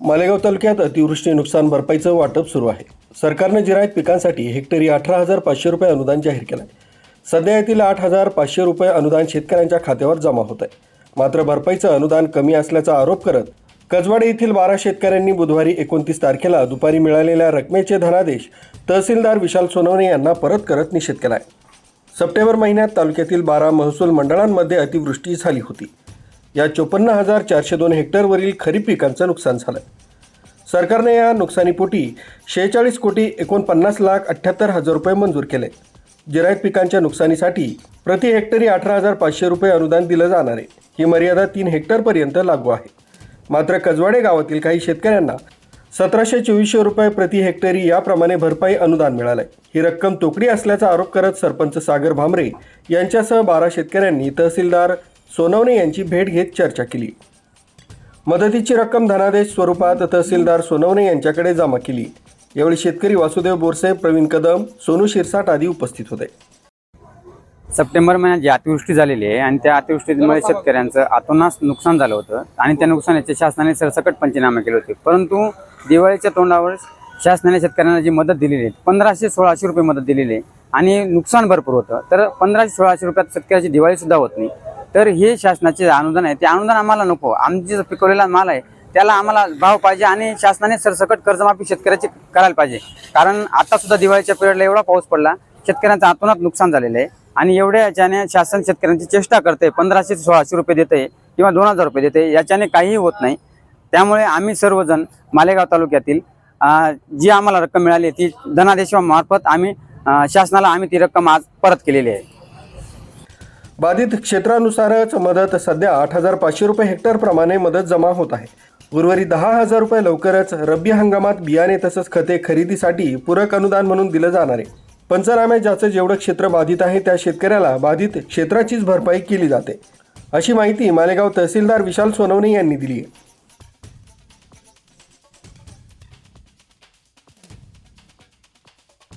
मालेगाव तालुक्यात अतिवृष्टी नुकसान भरपाईचं वाटप सुरू आहे. सरकारनं जिरायत पिकांसाठी हेक्टरी अठरा हजार पाचशे रुपये अनुदान जाहीर केलं आहे सध्या येथील आठ हजार पाचशे रुपये अनुदान शेतकऱ्यांच्या खात्यावर जमा होत आहे मात्र भरपाईचं अनुदान कमी असल्याचा आरोप करत कजवाडे येथील बारा शेतकऱ्यांनी बुधवारी एकोणतीस तारखेला दुपारी मिळालेल्या रकमेचे धनादेश तहसीलदार विशाल सोनवणे यांना परत करत निषेध केला आहे सप्टेंबर महिन्यात तालुक्यातील बारा महसूल मंडळांमध्ये अतिवृष्टी झाली होती. या चोपन्न हजार चारशे दोन हेक्टरवरील खरीप पिकांचं नुकसान झालं. सरकारने या नुकसानीपोटी शेहेचाळीस कोटी एकोणपन्नास लाख अठ्ठ्याहत्तर हजार रुपये मंजूर केले. जिरायत पिकांच्या नुकसानीसाठी प्रति हेक्टरी अठरा हजार पाचशे रुपये अनुदान दिलं जाणार आहे. ही मर्यादा तीन हेक्टरपर्यंत लागू आहे. मात्र कजवाडे गावातील काही शेतकऱ्यांना सतराशे चोवीसशे रुपये प्रति हेक्टरी याप्रमाणे भरपाई अनुदान मिळालंय. ही रक्कम तोकडी असल्याचा आरोप करत सरपंच सागर भामरे यांच्यासह बारा शेतकऱ्यांनी तहसीलदार सोनवणे यांची भेट घेत चर्चा केली. मदतीची रक्कम धनादेश स्वरूपात तहसीलदार सोनवणे यांच्याकडे जमा केली. यावेळी शेतकरी वासुदेव बोरसे प्रवीण कदम सोनू शिरसाट आदी उपस्थित होते. सप्टेंबर महिन्यात जी अतिवृष्टी झालेली आहे आणि त्या अतिवृष्टीमुळे शेतकऱ्यांचं आतोनास नुकसान झालं होतं आणि त्या नुकसानाचे शासनाने सरसकट पंचनामे केले होते. परंतु दिवाळीच्या तोंडावर शासनाने शेतकऱ्यांना जी मदत दिलेली आहे पंधराशे सोळाशे रुपये मदत दिलेली आहे आणि नुकसान भरपूर होतं. तर पंधराशे सोळाशे रुपयात शेतकऱ्याची दिवाळीसुद्धा होत नाही. तर हे शासनाचे अनुदान आहे. ते अनुदान आम्हाला नको. आमची जो पिकवलेला माल आहे त्याला आम्हाला भाव पाहिजे आणि शासनाने सरसकट कर्जमाफी शेतकऱ्याची करायला पाहिजे. कारण आता सुद्धा दिवाळीच्या पिरियडला एवढा पाऊस पडला शेतकऱ्यांचं आतोनात नुकसान झालेलं आहे. आणि एवढ्या याच्याने शासन शेतकऱ्यांची चेष्टा करते पंधराशे ते सोळाशे रुपये देते किंवा दोन हजार रुपये देते याच्याने काहीही होत नाही. त्यामुळे आम्ही सर्वजण मालेगाव तालुक्यातील जी आम्हाला रक्कम मिळाली ती धनादेशामार्फत आम्ही शासनाला आम्ही ती रक्कम आज परत केलेली आहे. बाधित क्षेत्रानुसारच मदत सध्या आठ हजार पाचशे रुपये हेक्टरप्रमाणे मदत जमा होत आहे. उर्वरित दहा हजार रुपये लवकरच रब्बी हंगामात बियाणे तसंच खते खरेदीसाठी पूरक अनुदान म्हणून दिलं जाणार आहे. पंचनाम्यात ज्याचं जेवढं क्षेत्र बाधित आहे त्या शेतकऱ्याला बाधित क्षेत्राचीच भरपाई केली जाते. अशी माहिती मालेगाव तहसीलदार विशाल सोनवणे यांनी दिली आहे.